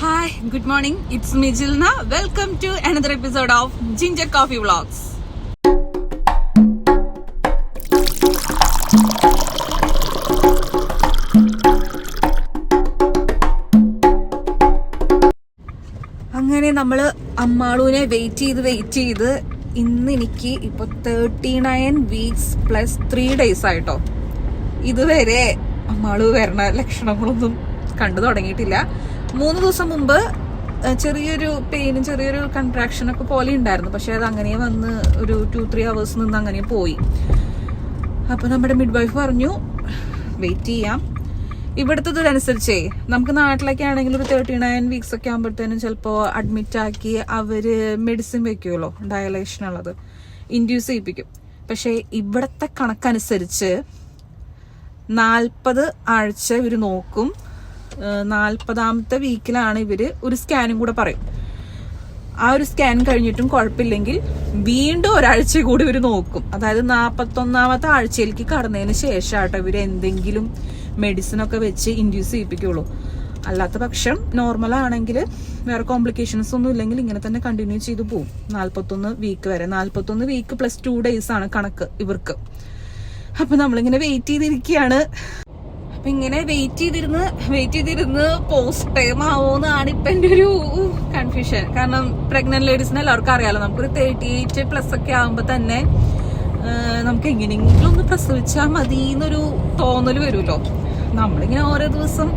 Hi good morning it's മിജിൽന welcome to another episode of ginger coffee vlogs അങ്ങനെ നമ്മൾ അമ്മാളൂനെ wait ചെയ്ത് wait ചെയ്ത് ഇന്ന് എനിക്ക് ഇപ്പൊ thirty nine weeks plus three days ആയിട്ടോ. ഇതുവരെ അമ്മാളു വരണ ലക്ഷണങ്ങളൊന്നും കണ്ടു തുടങ്ങിയിട്ടില്ല. മൂന്ന് ദിവസം മുമ്പ് ചെറിയൊരു പെയിനും ചെറിയൊരു കൺട്രാക്ഷൻ ഒക്കെ പോലെ ഉണ്ടായിരുന്നു. പക്ഷെ അത് അങ്ങനെ വന്ന് ഒരു ടു ത്രീ അവേഴ്സ് നിന്ന് അങ്ങനെ പോയി. അപ്പൊ നമ്മുടെ മിഡ് വൈഫ് പറഞ്ഞു വെയിറ്റ് ചെയ്യാം. ഇവിടുത്തെ ഇതനുസരിച്ചേ നമുക്ക് നാട്ടിലൊക്കെ ആണെങ്കിൽ ഒരു തേർട്ടി നയൻ വീക്സ് ഒക്കെ ആകുമ്പോഴത്തേനും ചിലപ്പോൾ അഡ്മിറ്റ് ആക്കി അവർ മെഡിസിൻ വെക്കുമല്ലോ ഡയലേഷൻ ഉള്ളത്. ഇൻഡ്യൂസ് ചെയ്യിപ്പിക്കും. പക്ഷേ ഇവിടത്തെ കണക്കനുസരിച്ച് നാൽപ്പത് ആഴ്ച ഇവർ നോക്കും. നാൽപ്പതാമത്തെ വീക്കിലാണ് ഇവർ ഒരു സ്കാനും കൂടെ പറയും. ആ ഒരു സ്കാൻ കഴിഞ്ഞിട്ടും കുഴപ്പമില്ലെങ്കിൽ വീണ്ടും ഒരാഴ്ച കൂടി ഇവർ നോക്കും. അതായത് നാൽപ്പത്തൊന്നാമത്തെ ആഴ്ചയിലേക്ക് കടന്നതിന് ശേഷമാട്ടോ ഇവർ എന്തെങ്കിലും മെഡിസിൻ ഒക്കെ വെച്ച് ഇൻഡ്യൂസ് ചെയ്യിപ്പിക്കുള്ളൂ. അല്ലാത്ത പക്ഷം നോർമൽ ആണെങ്കിൽ വേറെ കോംപ്ലിക്കേഷൻസ് ഒന്നും ഇല്ലെങ്കിൽ ഇങ്ങനെ തന്നെ കണ്ടിന്യൂ ചെയ്തു പോകും നാൽപ്പത്തൊന്ന് വീക്ക് വരെ. നാൽപ്പത്തൊന്ന് വീക്ക് പ്ലസ് ടു ഡേയ്സ് ആണ് കണക്ക് ഇവർക്ക്. അപ്പൊ നമ്മളിങ്ങനെ വെയിറ്റ് ചെയ്തിരിക്കുകയാണ്. അപ്പൊ ഇങ്ങനെ വെയിറ്റ് ചെയ്തിരുന്ന് വെയിറ്റ് ചെയ്തിരുന്ന് പോസ്റ്റ് ടൈം ആവോന്നാണ് ഇപ്പൊ എന്റെ ഒരു കൺഫ്യൂഷൻ കാരണം പ്രഗ്നന്റ് ലേഡീസിന് എല്ലാവർക്കും അറിയാലോ നമുക്കൊരു തേർട്ടി എയ്റ്റ് പ്ലസ് ഒക്കെ ആകുമ്പോ തന്നെ നമുക്ക് എങ്ങനെയെങ്കിലും ഒന്ന് പ്രസവിച്ചാൽ മതി എന്നൊരു തോന്നൽ വരുമല്ലോ. നമ്മളിങ്ങനെ ഓരോ ദിവസം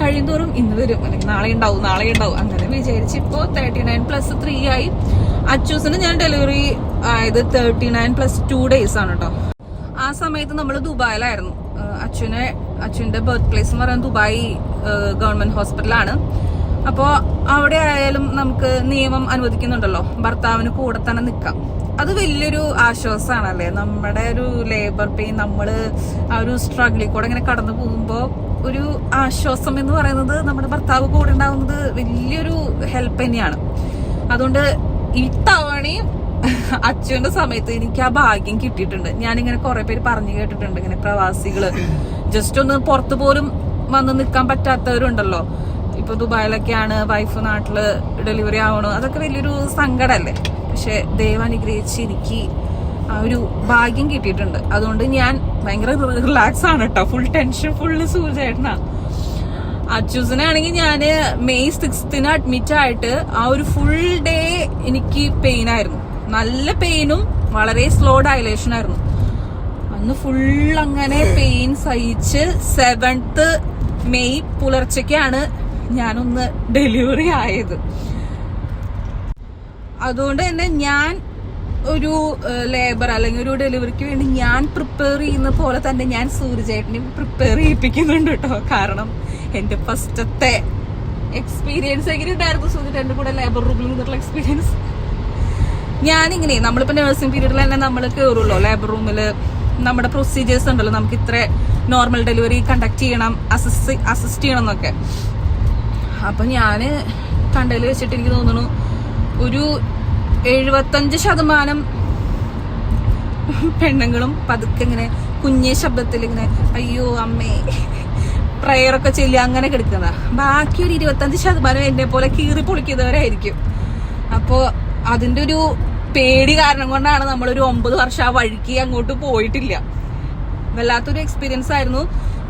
കഴിയുന്തോറും ഇന്ന് വരും. അല്ലെങ്കിൽ നാളെ ഉണ്ടാവും നാളെ ഉണ്ടാവും. അങ്ങനെ വിചാരിച്ച് ഇപ്പോ തേർട്ടി നയൻ പ്ലസ് ത്രീ ആയി. അച്ചൂസിന് ഞാൻ ഡെലിവറി ആയത് thirty nine plus two days ആണ് കേട്ടോ ആ സമയത്ത് നമ്മൾ ദുബായിലായിരുന്നു. അച്ഛനെ അച്ഛന്റെ ബർത്ത് പ്ലേസ് എന്ന് പറയുന്നത് ദുബായ് ഗവൺമെന്റ് ഹോസ്പിറ്റലാണ് അപ്പോൾ അവിടെ ആയാലും നമുക്ക് നിയമം അനുവദിക്കുന്നുണ്ടല്ലോ. ഭർത്താവിന് കൂടെ തന്നെ നിൽക്കാം അത് വലിയൊരു ആശ്വാസമാണല്ലേ? നമ്മുടെ ഒരു ലേബർ പെയിൻ നമ്മൾ ആ ഒരു സ്ട്രഗിളിൽ കൂടെ ഇങ്ങനെ കടന്നു പോകുമ്പോൾ ഒരു ആശ്വാസം എന്ന് പറയുന്നത് നമ്മുടെ ഭർത്താവ് കൂടെ ഉണ്ടാകുന്നത് വലിയൊരു ഹെൽപ്പ് തന്നെയാണ്. അതുകൊണ്ട് ഇത്തവണയും അച്ഛന്റെ സമയത്ത് എനിക്ക് ആ ഭാഗ്യം കിട്ടിയിട്ടുണ്ട്. ഞാനിങ്ങനെ കുറെ പേര് പറഞ്ഞു കേട്ടിട്ടുണ്ട് ഇങ്ങനെ പ്രവാസികൾ. ജസ്റ്റ് ഒന്ന് പുറത്തു പോലും വന്ന് നിൽക്കാൻ പറ്റാത്തവരുണ്ടല്ലോ. ഇപ്പൊ ദുബായിലൊക്കെയാണ് വൈഫ് നാട്ടിൽ ഡെലിവറി ആവണു. അതൊക്കെ വലിയൊരു സങ്കടമല്ലേ? പക്ഷെ ദൈവം അനുഗ്രഹിച്ച് എനിക്ക് ആ ഒരു ഭാഗ്യം കിട്ടിയിട്ടുണ്ട്. അതുകൊണ്ട് ഞാൻ ഭയങ്കര റിലാക്സ് ആണ് കേട്ടോ ഫുൾ ടെൻഷൻ ഫുള്ള് സൂര്യേട്ടനാ അച്ചൂസിനാണെങ്കിൽ ഞാൻ മെയ് സിക്സ്തിന് അഡ്മിറ്റ് ആയിട്ട് ആ ഒരു ഫുൾ ഡേ എനിക്ക് പെയിൻ ആയിരുന്നു. നല്ല പെയിനും വളരെ സ്ലോ ഡയലേഷൻ ആയിരുന്നു. അന്ന് ഫുൾ അങ്ങനെ പെയിൻ സഹിച്ച് സെവൻത്ത് മെയ് പുലർച്ചയ്ക്കാണ് ഞാനൊന്ന് ഡെലിവറി ആയത്. അതുകൊണ്ട് തന്നെ ഞാൻ ഒരു ലേബർ അല്ലെങ്കിൽ ഒരു ഡെലിവറിക്ക് വേണ്ടി ഞാൻ പ്രിപ്പയർ ചെയ്യുന്ന പോലെ തന്നെ ഞാൻ സൂര്യചേട്ടനെ പ്രിപ്പയർ ചെയ്യിപ്പിക്കുന്നുണ്ട് കേട്ടോ. കാരണം എന്റെ ഫസ്റ്റത്തെ എക്സ്പീരിയൻസ് എങ്ങനെ ഉണ്ടായിരുന്നു സൂര്യചേട്ടന്റെ കൂടെ ലേബർ റൂമിൽ നിന്നുള്ള എക്സ്പീരിയൻസ് ഞാനിങ്ങനെ നമ്മളിപ്പോ നഴ്സിംഗ് പീരീഡിൽ തന്നെ നമ്മൾ കയറുമല്ലോ ലേബർ റൂമിൽ നമ്മുടെ പ്രൊസീജിയേഴ്സ് ഉണ്ടല്ലോ. നമുക്ക് ഇത്ര നോർമൽ ഡെലിവറി കണ്ടക്ട് ചെയ്യണം അസിസ്റ്റ് അസിസ്റ്റ് ചെയ്യണം എന്നൊക്കെ അപ്പൊ ഞാൻ കണ്ടതിൽ വെച്ചിട്ട് എനിക്ക് തോന്നുന്നു ഒരു എഴുപത്തഞ്ച് ശതമാനം പെണ്ണുങ്ങളും പതുക്കെ ഇങ്ങനെ കുഞ്ഞേ ശബ്ദത്തിൽ ഇങ്ങനെ അയ്യോ അമ്മേ പ്രയർ ഒക്കെ ചൊല്ലി അങ്ങനെ കിടക്കുന്ന ബാക്കി ഒരു ഇരുപത്തഞ്ച് ശതമാനം എന്നെ പോലെ കീറി പൊളിക്കുന്നവരായിരിക്കും. അപ്പോ അതിന്റെ ഒരു പേടി കാരണം കൊണ്ടാണ് നമ്മളൊരു ഒമ്പത് വർഷം ആ വഴിക്ക് അങ്ങോട്ട് പോയിട്ടില്ല. വല്ലാത്തൊരു എക്സ്പീരിയൻസ് ആയിരുന്നു.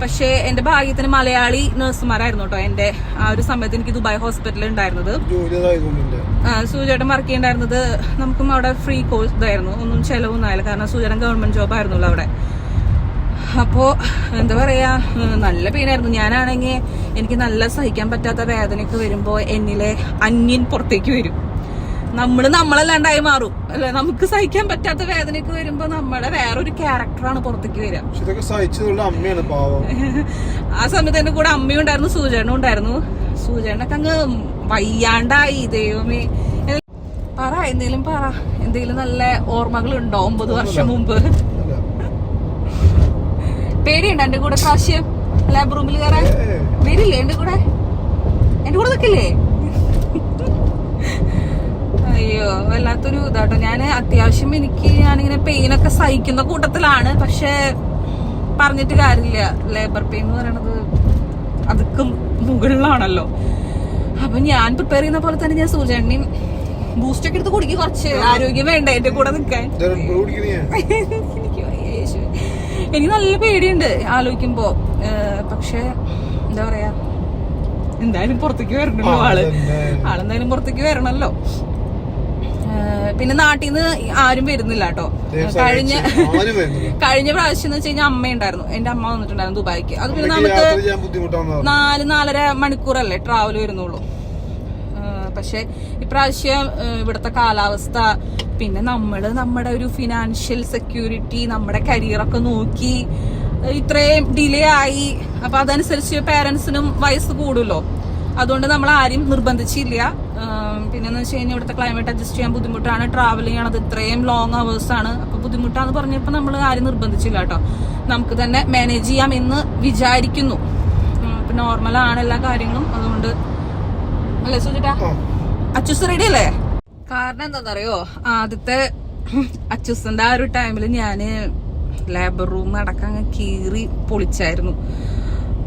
പക്ഷേ എന്റെ ഭാഗ്യത്തിന് മലയാളി നഴ്സുമാരായിരുന്നു കേട്ടോ എന്റെ ആ ഒരു സമയത്ത് എനിക്ക് ദുബായ് ഹോസ്പിറ്റലിൽ ഉണ്ടായിരുന്നത്. സൂചേട്ടൻ വർക്ക് ചെയ്യണ്ടായിരുന്നത് നമുക്കും അവിടെ ഫ്രീ കോഴ്സ് ഇതായിരുന്നു. ഒന്നും ചെലവൊന്നും ആയില്ല. കാരണം സൂചേട്ടൻ ഗവൺമെന്റ് ജോബ് ആയിരുന്നല്ലോ അവിടെ. അപ്പോ എന്താ പറയാ നല്ല പെയിനായിരുന്നു ഞാനാണെങ്കിൽ എനിക്ക് നല്ല സഹിക്കാൻ പറ്റാത്ത വേദനയൊക്കെ വരുമ്പോ എന്നിലെ അന്യൻ പുറത്തേക്ക് വരും. നമ്മൾ നമ്മളല്ലാണ്ടായി മാറും. അല്ലെ? നമുക്ക് സഹിക്കാൻ പറ്റാത്ത വേദനയൊക്കെ വരുമ്പോ നമ്മളെ വേറൊരു ക്യാരക്ടറാണ് പുറത്തേക്ക് വരിക. ആ സമയത്ത് എന്റെ കൂടെ അമ്മയും ഉണ്ടായിരുന്നു സൂചേട്ടനും ഉണ്ടായിരുന്നു. സൂചനൊക്കെ അങ്ങ് വയ്യാണ്ടായി ദൈവമേ. പറ എന്തേലും പറ. എന്തെങ്കിലും നല്ല ഓർമ്മകൾ ഉണ്ടോ ഒമ്പത് വർഷം മുമ്പ്? പേടിയുണ്ടോ എന്റെ കൂടെ പ്രാവശ്യം ലാബ് റൂമിൽ കയറാൻ? പേരില്ലേ വരില്ലേ എന്റെ കൂടെ? എന്റെ കൂടെ നിൽക്കില്ലേ അയ്യോ വല്ലാത്തൊരു ഇതാട്ടോ. ഞാൻ അത്യാവശ്യം എനിക്ക് ഞാനിങ്ങനെ പെയിനൊക്കെ സഹിക്കുന്ന കൂട്ടത്തിലാണ്. പക്ഷേ പറഞ്ഞിട്ട് കാര്യമില്ല. ലേബർ പെയിൻ എന്ന് പറയണത് അതൊക്കെ മുകളിലാണല്ലോ. അപ്പൊ ഞാൻ പ്രിപ്പയർ ചെയ്യുന്ന പോലെ തന്നെ ഞാൻ സൂചനയും ബൂസ്റ്റ് ഒക്കെ എടുത്ത് കുടിക്കും കുറച്ച്. ആരോഗ്യം വേണ്ട എന്റെ കൂടെ നിൽക്കാൻ? എനിക്ക് നല്ല പേടിയുണ്ട് ആലോചിക്കുമ്പോ. പക്ഷേ എന്താ പറയാ? എന്തായാലും പുറത്തേക്ക് വരണല്ലോ ആൾ. ആളെന്തായാലും പുറത്തേക്ക് വരണല്ലോ. പിന്നെ നാട്ടിൽ നിന്ന് ആരും വരുന്നില്ല കേട്ടോ. കഴിഞ്ഞ കഴിഞ്ഞ പ്രാവശ്യം എന്ന് വെച്ച് കഴിഞ്ഞാൽ അമ്മ ഉണ്ടായിരുന്നു. എന്റെ അമ്മ വന്നിട്ടുണ്ടായിരുന്നു ദുബായിക്ക്. അത് പിന്നെ നമുക്ക് നാല് നാലര മണിക്കൂറല്ലേ ട്രാവൽ വരുന്നുള്ളൂ. പക്ഷെ ഇപ്രാവശ്യം ഇവിടുത്തെ കാലാവസ്ഥ പിന്നെ നമ്മൾ നമ്മുടെ ഒരു ഫിനാൻഷ്യൽ സെക്യൂരിറ്റി നമ്മുടെ കരിയറൊക്കെ നോക്കി ഇത്രയും ഡിലേ ആയി. അപ്പൊ അതനുസരിച്ച് പേരൻസിനും വയസ്സ് കൂടുമല്ലോ അതുകൊണ്ട് നമ്മൾ ആരും നിർബന്ധിച്ചില്ല. പിന്നെ പിന്നെന്ന് വെച്ച് കഴിഞ്ഞാൽ ഇവിടുത്തെ ക്ലൈമറ്റ് അഡ്ജസ്റ്റ് ചെയ്യാൻ ബുദ്ധിമുട്ടാണ്. ട്രാവൽ ചെയ്യണത് ഇത്രയും ലോങ് അവേഴ്സ് ആണ്. അപ്പൊ ബുദ്ധിമുട്ടാന്ന് പറഞ്ഞപ്പോൾ നമ്മൾ ആരും നിർബന്ധിച്ചില്ല കേട്ടോ. നമുക്ക് തന്നെ മാനേജ് ചെയ്യാം എന്ന് വിചാരിക്കുന്നു. നോർമൽ ആണ് എല്ലാ കാര്യങ്ങളും. അതുകൊണ്ട് അല്ലേ സുജിട്ടാ? അച്ചുസ് റെഡി അല്ലേ? കാരണം എന്താണെന്നറിയോ ആദ്യത്തെ അച്ചുസിന്റെ ആ ഒരു ടൈമിൽ ഞാൻ ലേബർ റൂം അടക്കം കീറി പൊളിച്ചായിരുന്നു.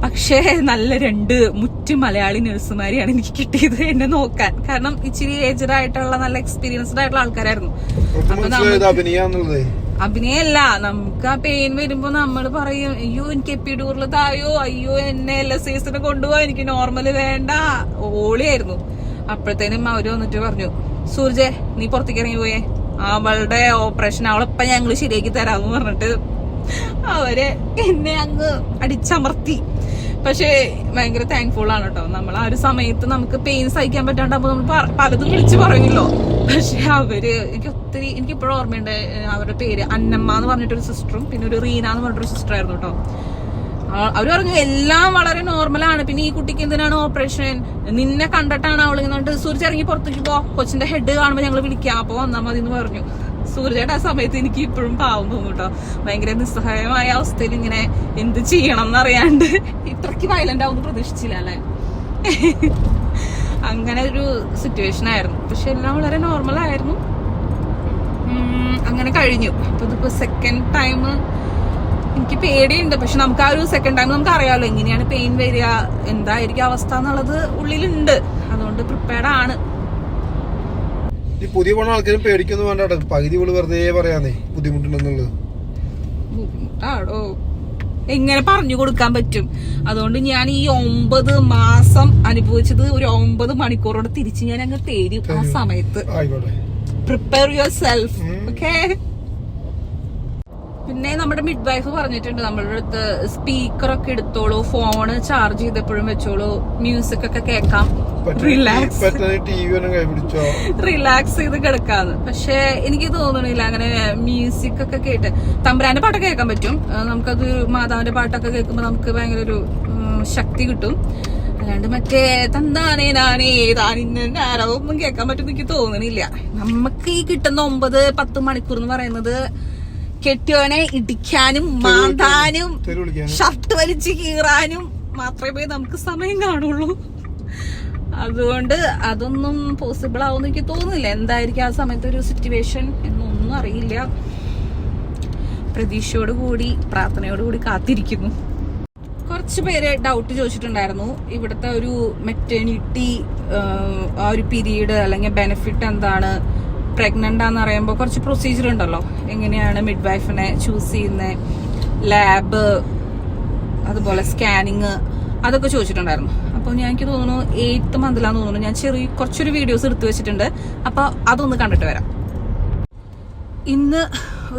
പക്ഷേ നല്ല രണ്ട് മുറ്റ് മലയാളി നഴ്സുമാരെയാണ് എനിക്ക് കിട്ടിയത് എന്നെ നോക്കാൻ. കാരണം ഇച്ചിരി ഏജഡ് ആയിട്ടുള്ള നല്ല എക്സ്പീരിയൻസ്ഡ് ആയിട്ടുള്ള ആൾക്കാരായിരുന്നു. അഭിനയല്ല നമുക്ക് ആ പെയിൻ വരുമ്പോ നമ്മൾ പറയും അയ്യോ എനിക്ക് എപ്പിഡൂറിൽ തായോ? അയ്യോ എന്നെ എൽ എസ് എസിന് കൊണ്ടുപോവാ എനിക്ക് നോർമൽ വേണ്ട. ഓളിയായിരുന്നു. അപ്പോഴത്തേനും അവർ വന്നിട്ട് പറഞ്ഞു സൂർജെ നീ പുറത്തേക്ക് ഇറങ്ങി പോയേ. അവളുടെ ഓപ്പറേഷൻ അവളിപ്പൊ ഞങ്ങൾ ശരിയാക്കി തരാമെന്ന് പറഞ്ഞിട്ട് അവർ എന്നെ അങ്ങ് അടിച്ചമർത്തി. പക്ഷേ ഭയങ്കര താങ്ക്ഫുൾ ആണ് കേട്ടോ നമ്മൾ ആ ഒരു സമയത്ത് നമുക്ക് പെയിൻ സഹിക്കാൻ പറ്റാണ്ടാകുമ്പോൾ നമ്മൾ പലതും വിളിച്ചു പറയുമല്ലോ. പക്ഷെ അവർ എനിക്ക് ഒത്തിരി എനിക്ക് ഇപ്പോഴും ഓർമ്മയുണ്ട് അവരുടെ പേര് അന്നമ്മ എന്ന് പറഞ്ഞിട്ടൊരു സിസ്റ്ററും പിന്നെ ഒരു റീന എന്ന് പറഞ്ഞിട്ടൊരു സിസ്റ്റർ ആയിരുന്നു കേട്ടോ അവർ പറഞ്ഞു എല്ലാം വളരെ നോർമലാണ് പിന്നെ ഈ കുട്ടിക്ക് എന്തിനാണ് ഓപ്പറേഷൻ നിന്നെ കണ്ടിട്ടാണ് അവൾ ഇങ്ങനെ സൂര്യ ഇറങ്ങി പുറത്തേക്ക് പോ. കൊച്ചിന്റെ ഹെഡ് കാണുമ്പോൾ ഞങ്ങൾ വിളിക്കാം. അപ്പൊ വന്നാ മതി എന്ന് പറഞ്ഞു. സൂര്യയുടെ ആ സമയത്ത് എനിക്ക് ഇപ്പോഴും പാവം തോന്നും കേട്ടോ. ഭയങ്കര നിസ്സഹായമായ അവസ്ഥയിൽ ഇങ്ങനെ എന്ത് ചെയ്യണം എന്നറിയാണ്ട് ഇത്രക്ക് വയലന്റ് ആവുമെന്ന് പ്രതീക്ഷിച്ചില്ല അല്ലേ? അങ്ങനെ ഒരു സിറ്റുവേഷൻ ആയിരുന്നു. പക്ഷെ എല്ലാം വളരെ നോർമൽ ആയിരുന്നു. അങ്ങനെ കഴിഞ്ഞു. അപ്പൊ ഇതിപ്പോ സെക്കൻഡ് ടൈം എനിക്ക് പേടിയുണ്ട്. പക്ഷെ നമുക്ക് ആ ഒരു സെക്കൻഡ് ടൈം നമുക്ക് അറിയാമല്ലോ എങ്ങനെയാണ് പെയിൻ വരിക എന്തായിരിക്കും അവസ്ഥ എന്നുള്ളത് ഉള്ളിലുണ്ട്. അതുകൊണ്ട് പ്രിപ്പയർഡ് ആണ്. ഈ പുതിയ പോണ ആൾക്കാരും പേടിക്കൊന്നും വേണ്ട. പകുതി വിൾ വെറുതെ പറയാന്നേ ബുദ്ധിമുട്ടുണ്ടെന്നുള്ളത്. ബുദ്ധിമുട്ടാടോ എങ്ങനെ പറഞ്ഞു കൊടുക്കാൻ പറ്റും? അതുകൊണ്ട് ഞാൻ ഈ ഒമ്പത് മാസം അനുഭവിച്ചത് ഒരു ഒമ്പത് മണിക്കൂറോടെ തിരിച്ച് ഞാൻ അങ്ങ് തരും ആ സമയത്ത്. Prepare your self. ഓക്കെ പിന്നെ നമ്മുടെ മിഡ് വൈഫ് പറഞ്ഞിട്ടുണ്ട് നമ്മളുടെ അടുത്ത് സ്പീക്കറൊക്കെ എടുത്തോളൂ ഫോണ് ചാർജ് ചെയ്തപ്പോഴും വെച്ചോളൂ മ്യൂസിക് ഒക്കെ കേൾക്കാം. റിലാക്സ് റിലാക്സ് ചെയ്ത് കിടക്കാന്ന്. പക്ഷെ എനിക്ക് തോന്നണില്ല അങ്ങനെ മ്യൂസിക് ഒക്കെ കേട്ട്. തമ്പുരാന്റെ പാട്ടൊക്കെ കേൾക്കാൻ പറ്റും. നമുക്കത് മാതാവിന്റെ പാട്ടൊക്കെ കേൾക്കുമ്പോൾ നമുക്ക് ഭയങ്കര ഒരു ശക്തി കിട്ടും. അല്ലാണ്ട് മറ്റേ തന്താനേ നാനേ താനിന്നാരോ ഒന്നും കേൾക്കാൻ പറ്റും എനിക്ക് തോന്നണില്ല. നമുക്ക് ഈ കിട്ടുന്ന ഒമ്പത് പത്ത് മണിക്കൂർ എന്ന് പറയുന്നത് കെട്ടിയോനെ ഇടിക്കാനും മാന്താനും ഷർട്ട് വലിച്ച് കീറാനും മാത്രമേ നമുക്ക് സമയം കാണുള്ളൂ. അതുകൊണ്ട് അതൊന്നും പോസിബിൾ ആവുമെന്ന് എനിക്ക് തോന്നുന്നില്ല. എന്തായിരിക്കും ആ സമയത്ത് ഒരു സിറ്റുവേഷൻ എന്നൊന്നും അറിയില്ല. പ്രതീക്ഷയോട് കൂടി പ്രാർത്ഥനയോട് കൂടി കാത്തിരിക്കുന്നു. കുറച്ച് പേര് ഡൗട്ട് ചോദിച്ചിട്ടുണ്ടായിരുന്നു. ഇവിടുത്തെ ഒരു മെറ്റേണിറ്റി ആ ഒരു പീരീഡ് അല്ലെങ്കിൽ ബെനിഫിറ്റ് എന്താണ്? പ്രഗ്നന്റ് ആണെന്ന് അറിയുമ്പോൾ കുറച്ച് പ്രൊസീജിയർ ഉണ്ടല്ലോ. എങ്ങനെയാണ് മിഡ് വൈഫിനെ ചൂസ് ചെയ്യുന്നത് ലാബ് അതുപോലെ സ്കാനിങ് അതൊക്കെ ചോദിച്ചിട്ടുണ്ടായിരുന്നു. അപ്പോൾ ഞാൻ എനിക്ക് തോന്നുന്നു എയ്ത്ത് മന്തിലാന്ന് തോന്നുന്നു. ഞാൻ ചെറിയ കുറച്ചൊരു വീഡിയോസ് എടുത്തു വെച്ചിട്ടുണ്ട്. അപ്പോൾ അതൊന്ന് കണ്ടിട്ട് വരാം. ഇന്ന്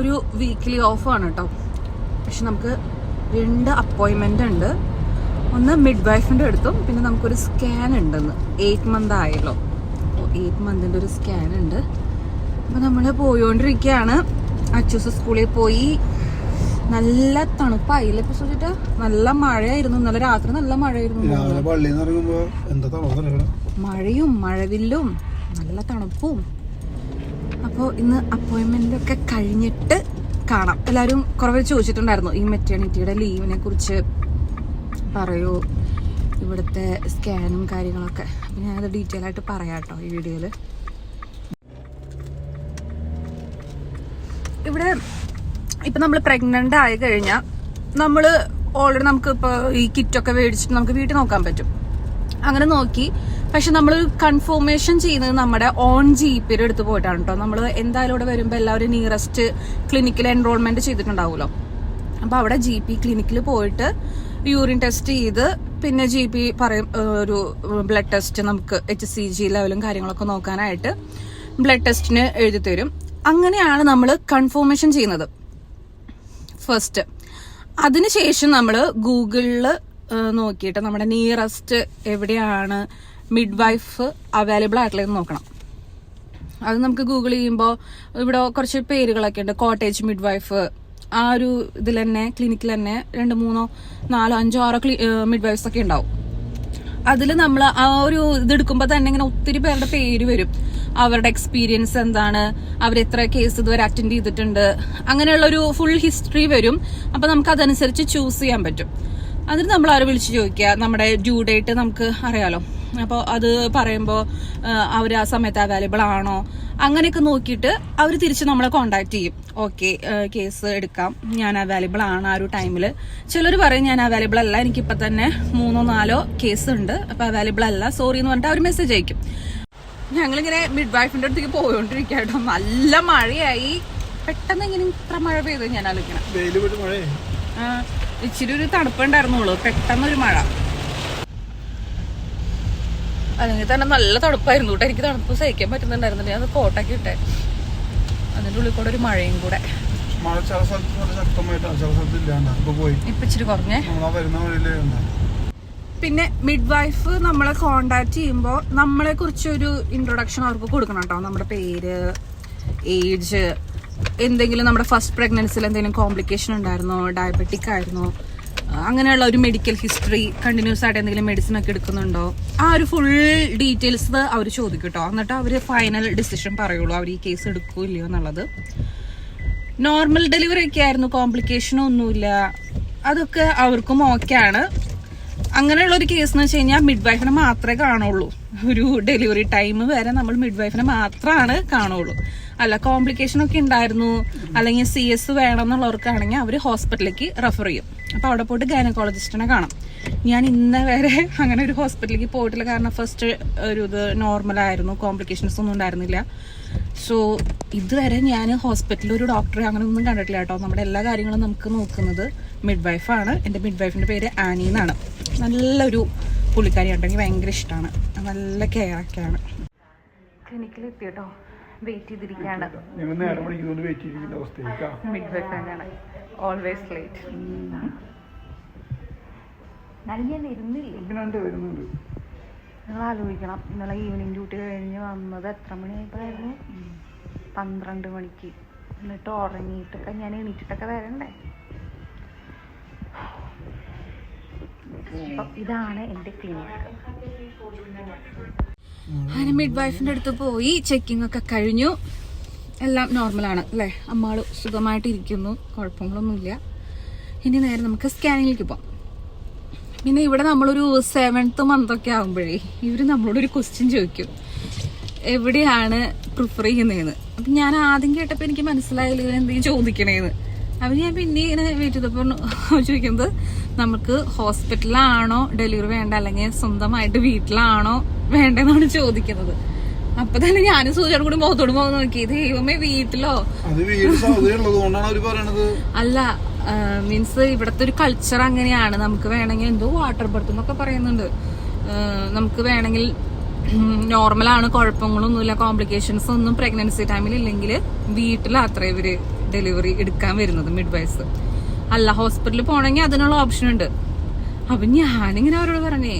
ഒരു വീക്ക്ലി ആണ് കേട്ടോ പക്ഷെ നമുക്ക് രണ്ട് അപ്പോയിൻമെന്റ് ഉണ്ട്. ഒന്ന് മിഡ് വൈഫിന്റെ അടുത്തും പിന്നെ നമുക്കൊരു സ്കാൻ ഉണ്ടെന്ന്. എയ്റ്റ് മന്ത് ആയല്ലോ. അപ്പോൾ എയ്റ്റ് മന്തിന്റെ ഒരു സ്കാൻ ഉണ്ട്. അപ്പോൾ നമ്മൾ പോയോണ്ടിരിക്കുകയാണ് അച്ചൂസ് സ്കൂളിൽ പോയി. നല്ല തണുപ്പായില്ല ഇപ്പൊ സൂചിട്ട് നല്ല മഴയായിരുന്നു. ഇന്നലെ രാത്രി നല്ല മഴയായിരുന്നു. മഴയും മഴവില്ലും നല്ല തണുപ്പും. അപ്പോൾ ഇന്ന് അപ്പോയിൻമെന്റ് ഒക്കെ കഴിഞ്ഞിട്ട് കാണാം. എല്ലാവരും കുറവ് ചോദിച്ചിട്ടുണ്ടായിരുന്നു ഈ മെറ്റേണിറ്റിയുടെ ലീവിനെ കുറിച്ച് പറയൂ. ഇവിടുത്തെ സ്കാനും കാര്യങ്ങളൊക്കെ. അപ്പം ഞാനത് ഡീറ്റെയിൽ ആയിട്ട് പറയാം കേട്ടോ ഈ വീഡിയോയിൽ ഇവിടെ ഇപ്പം നമ്മൾ പ്രഗ്നന്റ് ആയി കഴിഞ്ഞാൽ നമ്മൾ ഓൾറെഡി നമുക്ക് ഇപ്പോൾ ഈ കിറ്റൊക്കെ മേടിച്ചിട്ട് നമുക്ക് വീട്ടിൽ നോക്കാൻ പറ്റും. അങ്ങനെ നോക്കി. പക്ഷെ നമ്മൾ കൺഫർമേഷൻ ചെയ്യുന്നത് നമ്മുടെ ഓൺ ജി പിയുടെ അടുത്ത് പോയിട്ടാണ് കേട്ടോ നമ്മൾ എന്തായാലും ഇവിടെ വരുമ്പോൾ എല്ലാവരും നിയറസ്റ്റ് ക്ലിനിക്കിൽ എൻറോൾമെന്റ് ചെയ്തിട്ടുണ്ടാവുമല്ലോ. അപ്പോൾ അവിടെ ജി പി ക്ലിനിക്കിൽ പോയിട്ട് യൂറിൻ ടെസ്റ്റ് ചെയ്ത് പിന്നെ ജി പി പറയും ഒരു ബ്ലഡ് ടെസ്റ്റ് നമുക്ക് എച്ച് സി ജി ലെവലും കാര്യങ്ങളൊക്കെ നോക്കാനായിട്ട് ബ്ലഡ് ടെസ്റ്റിന് എഴുതി തരും അങ്ങനെയാണ് നമ്മൾ കൺഫർമേഷൻ ചെയ്യുന്നത്. ഫസ്റ്റ് അതിനുശേഷം നമ്മൾ ഗൂഗിളിൽ നോക്കിയിട്ട് നമ്മുടെ നിയറസ്റ്റ് എവിടെയാണ് മിഡ് വൈഫ് അവൈലബിൾ ആയിട്ടുള്ളതെന്ന് നോക്കണം. അത് നമുക്ക് ഗൂഗിൾ ചെയ്യുമ്പോൾ ഇവിടെ കുറച്ച് പേരുകളൊക്കെ ഉണ്ട്. കോട്ടേജ് മിഡ് വൈഫ് ആ ഒരു ഇതിൽ തന്നെ ക്ലിനിക്കിൽ തന്നെ രണ്ട് മൂന്നോ നാലോ അഞ്ചോ ആറോ ക്ലി മിഡ് വൈഫ്സ് ഒക്കെ ഉണ്ടാവും. അതിൽ നമ്മൾ ആ ഒരു ഇത് എടുക്കുമ്പോൾ തന്നെ ഇങ്ങനെ ഒത്തിരി പേരുടെ പേര് വരും. അവരുടെ എക്സ്പീരിയൻസ് എന്താണ്? അവർ എത്ര കേസ് ഇതുവരെ അറ്റൻഡ് ചെയ്തിട്ടുണ്ട്? അങ്ങനെയുള്ള ഒരു ഫുൾ ഹിസ്റ്ററി വരും. അപ്പൊ നമുക്ക് അതനുസരിച്ച് ചൂസ് ചെയ്യാൻ പറ്റും. അതിന് നമ്മൾ ആരെ വിളിച്ച് ചോദിക്കുക? നമ്മുടെ ഡ്യൂ ഡേറ്റ് നമുക്ക് അറിയാലോ. അപ്പോൾ അത് പറയുമ്പോൾ അവർ ആ സമയത്ത് അവൈലബിൾ ആണോ? അങ്ങനെയൊക്കെ നോക്കിയിട്ട് അവർ തിരിച്ച് നമ്മളെ കോണ്ടാക്ട് ചെയ്യും. ഓക്കെ കേസ് എടുക്കാം. ഞാൻ അവൈലബിൾ ആണ് ആ ഒരു ടൈമിൽ ചിലർ പറയും ഞാൻ അവൈലബിൾ അല്ല. എനിക്കിപ്പോൾ തന്നെ മൂന്നോ നാലോ കേസ് ഉണ്ട്. അപ്പോൾ അവൈലബിൾ അല്ല. സോറി എന്ന് പറഞ്ഞിട്ട് അവർ മെസ്സേജ് അയക്കും. ഞങ്ങളിങ്ങനെ മിഡ് വൈഫിന്റെ അടുത്തേക്ക് പോയോണ്ടിരിക്കുക കേട്ടോ. നല്ല മഴയായി. പെട്ടെന്ന് ഇങ്ങനെ ഇത്ര മഴ പെയ്ത് ഞാൻ ആലോചിക്കണം. ഇച്ചിരി ഒരു തണുപ്പുണ്ടായിരുന്നുള്ളൂ. പെട്ടെന്നൊരു മഴ. അല്ലെങ്കിൽ തന്നെ നല്ല തണുപ്പായിരുന്നു കേട്ടോ. എനിക്ക് തണുപ്പ് സഹിക്കാൻ പറ്റുന്നുണ്ടായിരുന്നില്ല. ഞാൻ കോട്ടാക്കി ഇട്ടെ. അതിന്റെ ഉള്ളിൽ കൂടെ ഒരു മഴയും കൂടെ. മഴ ചില സ്ഥലത്ത് നല്ല ശക്തമായിട്ടാണ്. ചില സ്ഥലത്ത് ഇല്ലാണ്ട. ഇപ്പൊ പോയി. ഇപ്പൊ ഇച്ചിരി കുറഞ്ഞേ. വരുന്ന വഴിയിലേ പിന്നെ മിഡ് വൈഫ് നമ്മളെ കോണ്ടാക്ട് ചെയ്യുമ്പോൾ നമ്മളെ കുറിച്ചൊരു ഇൻട്രൊഡക്ഷൻ അവർക്ക് കൊടുക്കണം കേട്ടോ നമ്മുടെ പേര് ഏജ് എന്തെങ്കിലും നമ്മുടെ ഫസ്റ്റ് പ്രഗ്നൻസിയിൽ എന്തെങ്കിലും കോംപ്ലിക്കേഷൻ ഉണ്ടായിരുന്നോ ഡയബറ്റിക് ആയിരുന്നോ അങ്ങനെയുള്ള ഒരു മെഡിക്കൽ ഹിസ്റ്ററി കണ്ടിന്യൂസ് ആയിട്ട് എന്തെങ്കിലും മെഡിസിൻ ഒക്കെ എടുക്കുന്നുണ്ടോ ആ ഒരു ഫുൾ ഡീറ്റെയിൽസ് അവർ ചോദിക്കും കേട്ടോ എന്നിട്ട് അവർ ഫൈനൽ ഡിസിഷൻ പറയുള്ളൂ അവർ ഈ കേസ് എടുക്കുമോ ഇല്ലയോ എന്നുള്ളത്. നോർമൽ ഡെലിവറി ഒക്കെ ആയിരുന്നു കോംപ്ലിക്കേഷൻ ഒന്നുമില്ല. അതൊക്കെ അവർക്കും ഓക്കെ ആണ്. അങ്ങനെയുള്ള ഒരു കേസ് എന്ന് വെച്ച് കഴിഞ്ഞാൽ മിഡ് വൈഫിനെ മാത്രമേ കാണുള്ളൂ. ഒരു ഡെലിവറി ടൈം വരെ നമ്മൾ മിഡ് വൈഫിനെ മാത്രമാണ് കാണുള്ളൂ. അല്ല കോംപ്ലിക്കേഷൻ ഒക്കെ ഉണ്ടായിരുന്നു. അല്ലെങ്കിൽ സി എസ് വേണം എന്നുള്ളവർക്കാണെങ്കിൽ അവർ ഹോസ്പിറ്റലിലേക്ക് റെഫർ ചെയ്യും. അപ്പോൾ അവിടെ പോയിട്ട് ഗൈനക്കോളജിസ്റ്റിനെ കാണാം. ഞാൻ ഇന്ന വരെ അങ്ങനെ ഒരു ഹോസ്പിറ്റലിലേക്ക് പോയിട്ടില്ല. കാരണം ഫസ്റ്റ് ഒരു ഇത് നോർമലായിരുന്നു കോംപ്ലിക്കേഷൻസ് ഒന്നും ഉണ്ടായിരുന്നില്ല. സോ ഇതുവരെ ഞാൻ ഹോസ്പിറ്റലിൽ ഒരു ഡോക്ടറെ അങ്ങനെ ഒന്നും കണ്ടിട്ടില്ല കേട്ടോ. നമ്മുടെ എല്ലാ കാര്യങ്ങളും നമുക്ക് നോക്കുന്നത് മിഡ് വൈഫാണ് എന്റെ മിഡ് വൈഫിന്റെ പേര് ആനി എന്നാണ് നല്ലൊരു പുള്ളിക്കാരി എനിക്ക് ഭയങ്കര ഇഷ്ടമാണ് നല്ല കെയർ ഒക്കെയാണ് ക്ലിനിക്കിൽ എത്തി കേട്ടോ വെയിറ്റ് ചെയ്തിരിക്കുകയാണ് മിഡ് വൈഫ് തന്നെയാണ്. ഓൾവേസ് ലേറ്റ് നല്ല വരുന്നില്ലേ? നിങ്ങൾ ആലോചിക്കണം. ഇന്നലെ ഈവനിങ് ഡ്യൂട്ടി കഴിഞ്ഞ് വന്നത് എത്ര മണിയായപ്പോഴായിരുന്നു? പന്ത്രണ്ട് മണിക്ക്. എന്നിട്ട് ഉറങ്ങിയിട്ടൊക്കെ ഞാൻ എണീറ്റിട്ടൊക്കെ വരണ്ടേ? അപ്പം ഇതാണ് എന്റെ ക്ലിനിക്ക് മിഡ് അടുത്ത് പോയി ചെക്കിംഗ് ഒക്കെ കഴിഞ്ഞു. എല്ലാം നോർമലാണ് അല്ലേ? അമ്മാൾ സുഖമായിട്ടിരിക്കുന്നു കുഴപ്പങ്ങളൊന്നുമില്ല. ഇനി നേരെ നമുക്ക് സ്കാനിങ്ങിലേക്ക് പോകാം പിന്നെ ഇവിടെ നമ്മളൊരു സെവൻത്ത് മന്ത് ഒക്കെ ആകുമ്പോഴേ ഇവർ നമ്മളോടൊരു ക്വസ്റ്റ്യൻ ചോദിക്കും. എവിടെയാണ് പ്രിഫർ ചെയ്യുന്നതെന്ന്. അപ്പം ഞാൻ ആദ്യം കേട്ടപ്പോൾ എനിക്ക് മനസ്സിലായില്ല എന്തെങ്കിലും ചോദിക്കണേന്ന്. അപ്പം ഞാൻ പിന്നെ ഇങ്ങനെ വെയിറ്റ് ചെയ്തപ്പോൾ ചോദിക്കുന്നത് നമുക്ക് ഹോസ്പിറ്റലാണോ ഡെലിവറി വേണ്ട? അല്ലെങ്കിൽ സ്വന്തമായിട്ട് വീട്ടിലാണോ വേണ്ടെന്നാണ് ചോദിക്കുന്നത്. അപ്പൊ തന്നെ ഞാനും സൂചന കൂടി മുഖത്തോട് മുഖം നോക്കി ദൈവമേ വീട്ടിലോ? അല്ല മീൻസ് ഇവിടത്തെ ഒരു കൾച്ചർ അങ്ങനെയാണ്. നമുക്ക് വേണമെങ്കിൽ എന്തോ വാട്ടർ ബർത്ത് എന്നൊക്കെ പറയുന്നുണ്ട്. നമുക്ക് വേണമെങ്കിൽ നോർമലാണ് കുഴപ്പങ്ങളൊന്നുമില്ല കോംപ്ലിക്കേഷൻസ് ഒന്നും പ്രഗ്നൻസി ടൈമിൽ ഇല്ലെങ്കിൽ വീട്ടിലാത്ര ഇവർ ഡെലിവറി എടുക്കാൻ വരുന്നത് മിഡ് വയസ്സ് അല്ല ഹോസ്പിറ്റലിൽ പോകണമെങ്കിൽ അതിനുള്ള ഓപ്ഷൻ ഉണ്ട്. അപ്പൊ ഞാനിങ്ങനെ അവരോട് പറഞ്ഞേ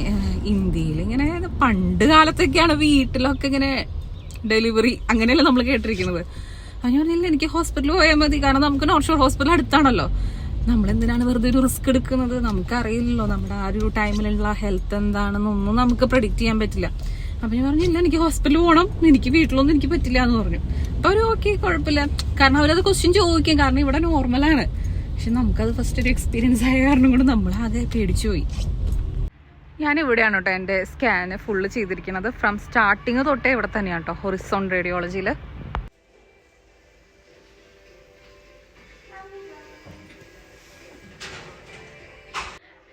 ഇന്ത്യയിൽ ഇങ്ങനെ പണ്ട് കാലത്തൊക്കെയാണ് വീട്ടിലൊക്കെ ഇങ്ങനെ ഡെലിവറി അങ്ങനെയല്ല നമ്മൾ കേട്ടിരിക്കുന്നത്. അപ്പൊ ഞാൻ പറഞ്ഞില്ല എനിക്ക് ഹോസ്പിറ്റലിൽ പോയാൽ മതി കാരണം നമുക്ക് നോർഷോർ ഷോർ ഹോസ്പിറ്റൽ അടുത്താണല്ലോ. നമ്മൾ എന്തിനാണ് വെറുതെ ഒരു റിസ്ക് എടുക്കുന്നത്? നമുക്കറിയില്ലല്ലോ നമ്മുടെ ആ ഒരു ടൈമിലുള്ള ഹെൽത്ത് എന്താണെന്നൊന്നും നമുക്ക് പ്രഡിക്റ്റ് ചെയ്യാൻ പറ്റില്ല. അപ്പൊ ഞാൻ പറഞ്ഞില്ല എനിക്ക് ഹോസ്പിറ്റലിൽ പോകണം എനിക്ക് വീട്ടിലൊന്നും എനിക്ക് പറ്റില്ല എന്ന് പറഞ്ഞു. അപ്പൊ അവർ ഓക്കെ കുഴപ്പമില്ല. കാരണം അവരത് ക്വസ്റ്റ്യൻ ചോദിക്കും കാരണം ഇവിടെ നോർമലാണ് പക്ഷെ നമുക്കത് ഫസ്റ്റ് ഒരു എക്സ്പീരിയൻസ് ആയ കാരണം കൊണ്ട് നമ്മൾ ആകെ പേടിച്ചു പോയി ഞാൻ ഇവിടെയാണ് കേട്ടോ എന്റെ സ്കാന് ഫുള്ള് ചെയ്തിരിക്കുന്നത്. ഫ്രം സ്റ്റാർട്ടിങ് തൊട്ടേ ഇവിടെ തന്നെയാണ് കേട്ടോ ഹൊറിസോൺ റേഡിയോളജിയിൽ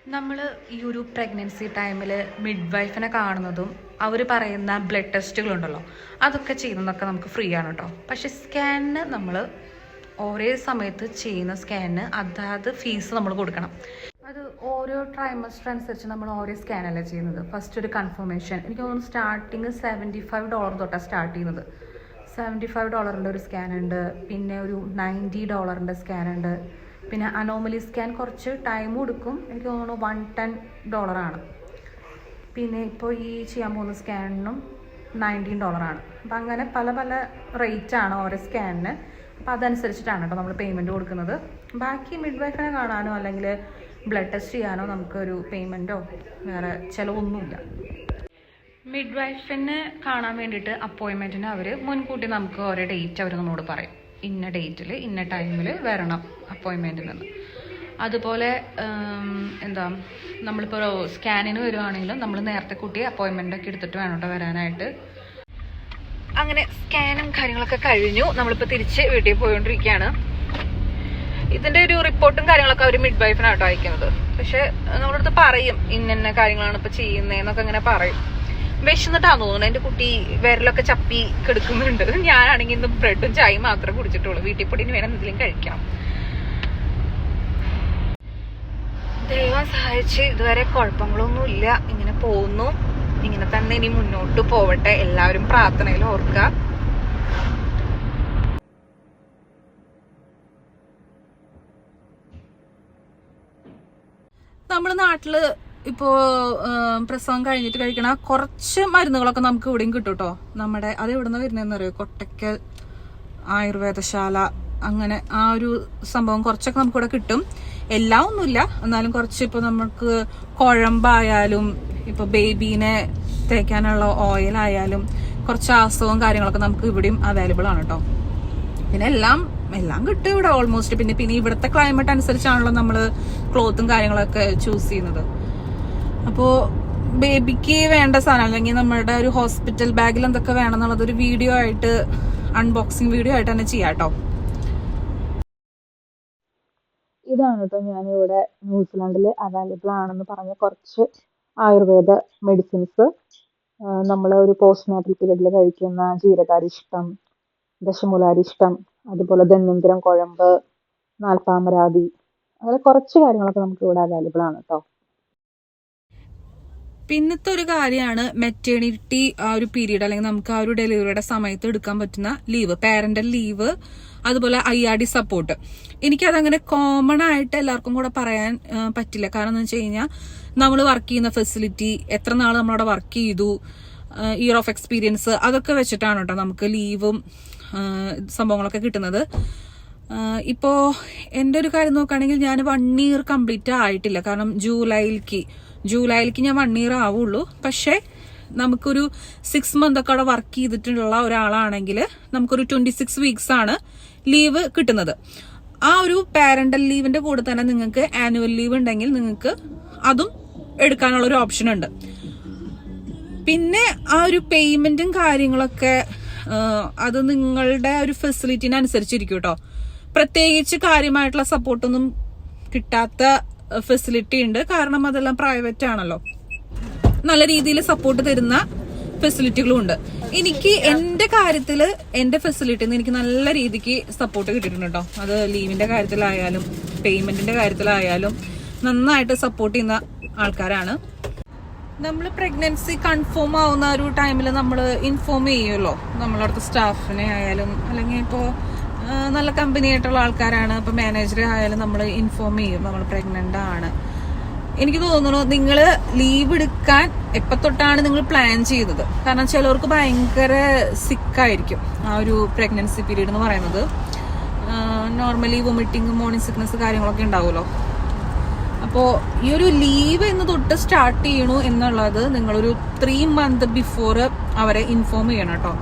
നമ്മൾ ഈ ഒരു പ്രഗ്നൻസി ടൈമിൽ മിഡ് വൈഫിനെ കാണുന്നതും അവർ പറയുന്ന ബ്ലഡ് ടെസ്റ്റുകളുണ്ടല്ലോ അതൊക്കെ ചെയ്യുന്നതൊക്കെ നമുക്ക് ഫ്രീ ആണ് കേട്ടോ പക്ഷെ സ്കാനിന് നമ്മൾ ഒരേ സമയത്ത് ചെയ്യുന്ന സ്കാനിന് അതാത് ഫീസ് നമ്മൾ കൊടുക്കണം. അത് ഓരോ ട്രൈമസ്റ്റർ അനുസരിച്ച് നമ്മൾ ഓരോ സ്കാനല്ല ചെയ്യുന്നത്. ഫസ്റ്റ് ഒരു കൺഫർമേഷൻ എനിക്ക് തോന്നുന്നു സ്റ്റാർട്ടിങ് സെവന്റി ഫൈവ് ഡോളർ തൊട്ടാണ് സ്റ്റാർട്ട് ചെയ്യുന്നത്. സെവന്റി ഫൈവ് ഡോളറിന്റെ ഒരു സ്കാൻ ഉണ്ട്. പിന്നെ ഒരു നയന്റി ഡോളറിന്റെ സ്കാൻ ഉണ്ട്. പിന്നെ അനോമലി സ്കാൻ കുറച്ച് ടൈം എടുക്കും. എനിക്ക് തോന്നുന്നു വൺ ടെൻ ഡോളറാണ് പിന്നെ ഇപ്പോൾ ഈ ചെയ്യാൻ പോകുന്ന സ്കാനിനും നയന്റീൻ ഡോളറാണ് അപ്പം അങ്ങനെ പല പല റേറ്റാണ് ഓരോ സ്കാനിന് അപ്പം അതനുസരിച്ചിട്ടാണ് കേട്ടോ നമ്മൾ പേയ്മെന്റ് കൊടുക്കുന്നത്. ബാക്കി മിഡ് വൈഫിനെ കാണാനോ അല്ലെങ്കിൽ ബ്ലഡ് ടെസ്റ്റ് ചെയ്യാനോ നമുക്കൊരു പേയ്മെന്റോ വേറെ ചിലവൊന്നുമില്ല. മിഡ് വൈഫിനെ കാണാൻ വേണ്ടിയിട്ട് അപ്പോയിൻമെന്റിന് അവർ മുൻകൂട്ടി നമുക്ക് ഓരോ ഡേറ്റ് അവർ നമ്മളോട് പറയും. ഇന്ന ഡേറ്റിൽ ഇന്ന ടൈമിൽ വരണം അപ്പോയിൻമെന്റിന് അതുപോലെ എന്താ നമ്മളിപ്പോൾ സ്കാനിന് വരുവാണെങ്കിലും നമ്മൾ നേരത്തെ കൂട്ടി അപ്പോയിൻമെന്റ് ഒക്കെ എടുത്തിട്ട് വേണം കേട്ടോ വരാനായിട്ട്. അങ്ങനെ സ്കാനും കാര്യങ്ങളൊക്കെ കഴിഞ്ഞു. നമ്മളിപ്പോൾ തിരിച്ച് വീട്ടിൽ പോയിക്കൊണ്ടിരിക്കുകയാണ് ഇതിന്റെ ഒരു റിപ്പോർട്ടും കാര്യങ്ങളൊക്കെ അവർ മിഡ് വൈഫിനാട്ടോ അയക്കുന്നത്. പക്ഷെ നമ്മളടുത്ത് പറയും ഇന്ന കാര്യങ്ങളാണ് ഇപ്പൊ ചെയ്യുന്നതെന്നൊക്കെ ഇങ്ങനെ പറയും. വിശന്നിട്ടാന്ന് തോന്നുന്നു. എന്റെ കുട്ടി വിരലൊക്കെ ചപ്പി കെടുക്കുന്നുണ്ട്. ഞാനാണെങ്കിൽ ഇന്ന് ബ്രെഡും ചായയും മാത്രമേ കുടിച്ചിട്ടുള്ളൂ. വീട്ടിൽ പൊടിന് വേണം എന്തെങ്കിലും കഴിക്കാം. ദൈവം സഹായിച്ച് ഇതുവരെ കുഴപ്പങ്ങളൊന്നും ഇല്ല ഇങ്ങനെ പോകുന്നു. ഇങ്ങനെ തന്നെ ഇനി മുന്നോട്ട് പോവട്ടെ. എല്ലാവരും പ്രാർത്ഥനയിൽ ഓർക്കുക. നമ്മുടെ നാട്ടിൽ ഇപ്പോ പ്രസവം കഴിഞ്ഞിട്ട് കഴിക്കണ കുറച്ച് മരുന്നുകളൊക്കെ നമുക്ക് ഇവിടെയും കിട്ടും കേട്ടോ. നമ്മുടെ അത് എവിടുന്ന് വരുന്നതെന്ന് അറിയോ? കൊട്ടയ്ക്കൽ ആയുർവേദശാല അങ്ങനെ ആ ഒരു സംഭവം കുറച്ചൊക്കെ നമുക്കിവിടെ കിട്ടും. എല്ലാം ഒന്നുമില്ല. എന്നാലും കുറച്ച് ഇപ്പൊ നമുക്ക് കുഴമ്പായാലും ഇപ്പൊ ബേബീനെ തേക്കാനുള്ള ഓയിൽ ആയാലും കുറച്ച് ആസവും കാര്യങ്ങളൊക്കെ നമുക്ക് ഇവിടെയും അവൈലബിൾ ആണ് കേട്ടോ പിന്നെ എല്ലാം എല്ലാം കിട്ടും ഇവിടെ ഓൾമോസ്റ്റ് പിന്നെ പിന്നെ ഇവിടുത്തെ ക്ലൈമറ്റ് അനുസരിച്ചാണല്ലോ നമ്മൾ ക്ലോത്തും കാര്യങ്ങളൊക്കെ ചൂസ് ചെയ്യുന്നത്. അപ്പോ ബേബിക്ക് വേണ്ട സാധനം അല്ലെങ്കിൽ നമ്മുടെ ഒരു ഹോസ്പിറ്റൽ ബാഗിൽ എന്തൊക്കെ വേണം എന്നുള്ളത് ഒരു വീഡിയോ ആയിട്ട് അൺബോക്സിങ് വീഡിയോ ആയിട്ട് തന്നെ ചെയ്യാം കേട്ടോ ഇതാണ് കേട്ടോ ഞാനിവിടെ ന്യൂസിലാൻഡിൽ അവൈലബിൾ ആണെന്ന് പറഞ്ഞ കുറച്ച് ആയുർവേദ മെഡിസിൻസ് നമ്മൾ ഒരു പോസ്റ്റ് നാട്ടൽ പീരീഡിൽ കഴിക്കുന്ന ജീരകാരിഷ്ടം ദശമൂലാരിഷ്ടം അതുപോലെ ധന്വന്തരം കുഴമ്പ് നാൽപ്പാമരാതി അങ്ങനെ കുറച്ച് കാര്യങ്ങളൊക്കെ നമുക്ക് ഇവിടെ അവൈലബിൾ ആണ് കേട്ടോ പിന്നത്തെ ഒരു കാര്യമാണ് മെറ്റേണിറ്റി ആ ഒരു പീരീഡ് അല്ലെങ്കിൽ നമുക്ക് ആ ഒരു ഡെലിവറിയുടെ സമയത്ത് എടുക്കാൻ പറ്റുന്ന ലീവ് പാരന്റൽ ലീവ് അതുപോലെ ഐ ആർ ഡി സപ്പോർട്ട് എനിക്കതങ്ങനെ കോമൺ ആയിട്ട് എല്ലാവർക്കും കൂടെ പറയാൻ പറ്റില്ല. കാരണം എന്ന് വെച്ച് കഴിഞ്ഞാൽ നമ്മൾ വർക്ക് ചെയ്യുന്ന ഫെസിലിറ്റി എത്ര നാൾ നമ്മളവിടെ വർക്ക് ചെയ്തു ഇയർ ഓഫ് എക്സ്പീരിയൻസ് അതൊക്കെ വെച്ചിട്ടാണ് കേട്ടോ നമുക്ക് ലീവും സംഭവങ്ങളൊക്കെ കിട്ടുന്നത്. ഇപ്പോൾ ഇപ്പോ എന്റെ ഒരു കാര്യം നോക്കുകയാണെങ്കിൽ ഞാൻ വൺ ഇയർ കംപ്ലീറ്റ് ആയിട്ടില്ല. കാരണം ജൂലൈയിലേക്ക് ജൂലൈയിലേക്ക് ഞാൻ വൺ ഇയർ ആവുള്ളൂ. പക്ഷേ നമുക്കൊരു സിക്സ് മന്ത് ഒക്കെ അവിടെ വർക്ക് ചെയ്തിട്ടുള്ള ഒരാളാണെങ്കിൽ നമുക്കൊരു ട്വന്റി സിക്സ് വീക്സ് ആണ് ലീവ് കിട്ടുന്നത്. ആ ഒരു പാരന്റൽ ലീവിന്റെ കൂടെ തന്നെ നിങ്ങൾക്ക് ആനുവൽ ലീവ് ഉണ്ടെങ്കിൽ നിങ്ങൾക്ക് അതും എടുക്കാനുള്ള ഒരു ഓപ്ഷൻ ഉണ്ട്. പിന്നെ ആ ഒരു പേയ്മെന്റും കാര്യങ്ങളൊക്കെ അത് നിങ്ങളുടെ ഒരു ഫെസിലിറ്റിനെ അനുസരിച്ചിരിക്കും കേട്ടോ പ്രത്യേകിച്ച് കാര്യമായിട്ടുള്ള സപ്പോർട്ടൊന്നും കിട്ടാത്ത ഫെസിലിറ്റി ഉണ്ട്. കാരണം അതെല്ലാം പ്രൈവറ്റ് ആണല്ലോ. നല്ല രീതിയിൽ സപ്പോർട്ട് തരുന്ന ഫെസിലിറ്റികളും ഉണ്ട്. എനിക്ക് എന്റെ കാര്യത്തിൽ എന്റെ ഫെസിലിറ്റി എനിക്ക് നല്ല രീതിക്ക് സപ്പോർട്ട് കിട്ടിയിട്ടുണ്ട് കേട്ടോ അത് ലീവിന്റെ കാര്യത്തിലായാലും പേയ്മെന്റിന്റെ കാര്യത്തിലായാലും നന്നായിട്ട് സപ്പോർട്ട് ചെയ്യുന്ന ആൾക്കാരാണ്. നമ്മൾ പ്രഗ്നൻസി കൺഫേം ആവുന്ന ഒരു ടൈമിൽ നമ്മൾ ഇൻഫോം ചെയ്യുമല്ലോ നമ്മളടുത്ത സ്റ്റാഫിനെ ആയാലും അല്ലെങ്കിൽ ഇപ്പോൾ നല്ല കമ്പനി ആയിട്ടുള്ള ആൾക്കാരാണ്. ഇപ്പോൾ മാനേജറെ ആയാലും നമ്മൾ ഇൻഫോം ചെയ്യും. നമ്മൾ പ്രഗ്നന്റ് ആണ്. എനിക്ക് തോന്നുന്നു നിങ്ങൾ ലീവ് എടുക്കാൻ എപ്പോൾ തൊട്ടാണ് നിങ്ങൾ പ്ലാൻ ചെയ്തത്? കാരണം ചിലവർക്ക് ഭയങ്കര സിക്കായിരിക്കും ആ ഒരു പ്രഗ്നൻസി പീരീഡ് എന്ന് പറയുന്നത്. നോർമലി വൊമിറ്റിംഗ് മോർണിംഗ് സിക്നസ് കാര്യങ്ങളൊക്കെ ഉണ്ടാവുമല്ലോ. അപ്പോൾ ഈ ഒരു ലീവ് എന്ന് തൊട്ട് സ്റ്റാർട്ട് ചെയ്യണു എന്നുള്ളത് നിങ്ങളൊരു ത്രീ മന്ത് ബിഫോർ അവരെ ഇൻഫോം ചെയ്യണം കേട്ടോ.